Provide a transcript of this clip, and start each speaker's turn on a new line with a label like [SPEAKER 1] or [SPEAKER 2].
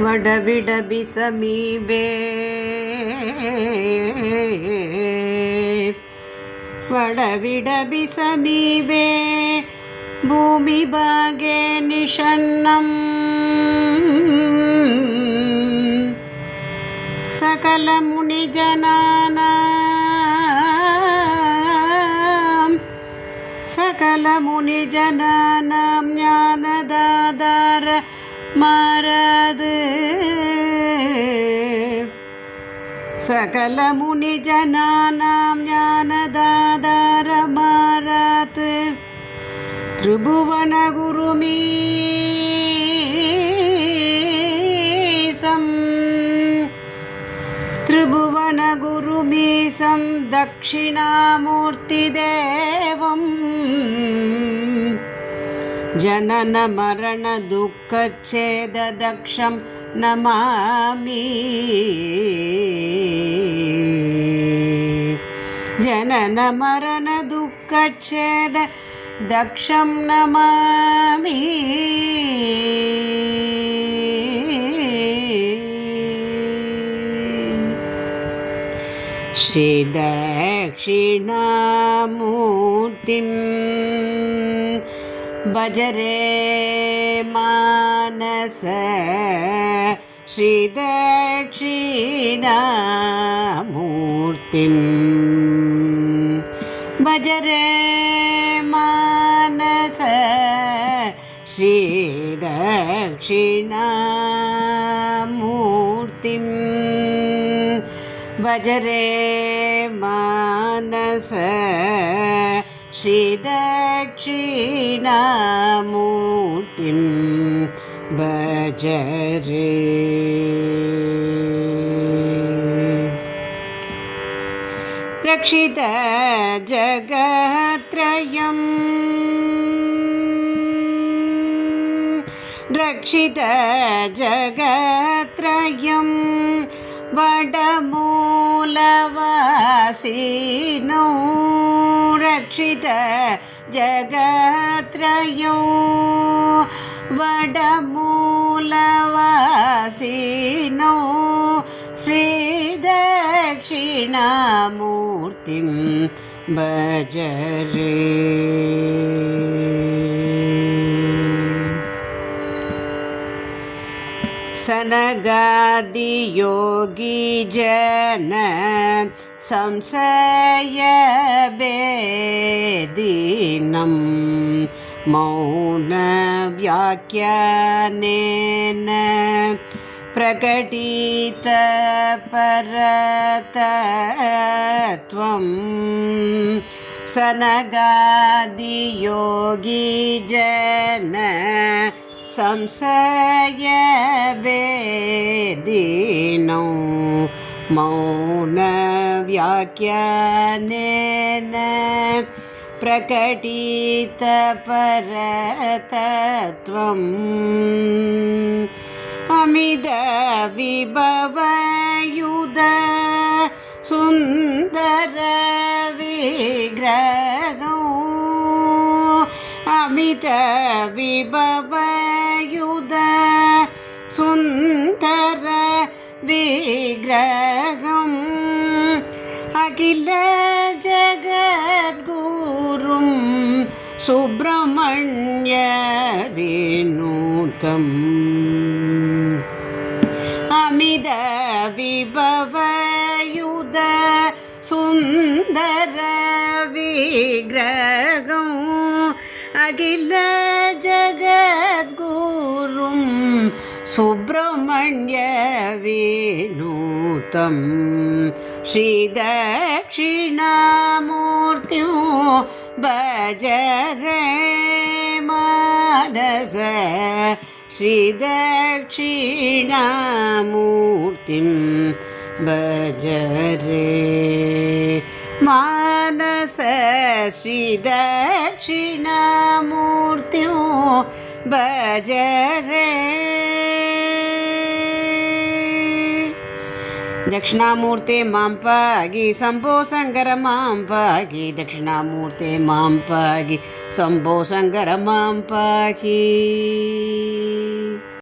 [SPEAKER 1] वडविडबि समीपे वडविडबि समीपे भूमिभागे निषन्नम् सकलमुनिजनानां सकलमुनिजनानां ज्ञानदादार மரது சகல முனி ஜனானாம் ஞானதாதார மாறாத்து. திரிபுவன குருமீசம் திரிபுவன குருமீசம் தட்சிணாமூர்த்தி தேவம். जननमरणदुःखच्छेददक्षं नमामि। जननमरणदुःखच्छेद दक्षं नमामि। श्रीदक्षिणामूर्तिम् भजरे मानस श्रीदक्षिणामूर्तिम्। भजरे मानस श्रीदक्षिणामूर्तिम्। भजरे मानस श्रीदक्षिणामूर्तिं भजरे रक्षित जगत्रयम् रक्षित जगत्रयं वडमूलवासिनो रक्षित जगत्रयो वडमूलवासिनो श्रीदक्षिणामूर्तिं भजरे सनगादियोगी जन संशयभेदिनं मौनव्याख्यानेन प्रकटितपरतत्वं सनगादियोगी जन संशयभेदिनो मौनव्याख्यानेन प्रकटितपरतत्वम् अमितविभवयुध सुन्दरविग्रहौ அமித விபவயுத சுந்தர விக்கிரகம். அகில ஜகத்குரும் சுப்பிரமணிய வினூதம் அமித விபவயுத சுந்தர விக்கிரகம். अखिल जगद्गुरुं सुब्रह्मण्य विनूतं श्रीदक्षिणामूर्तिं भजरे मानस श्रीदक्षिणामूर्तिं भजरे मानस श्रीदक्षिणामूर्त्यो भज दक्षिणामूर्ते माँ पागि, शंभो शङ्कर माँ पागि, दक्षिणामूर्ते माँ पागि शम्भो शङ्कर माँ पागी।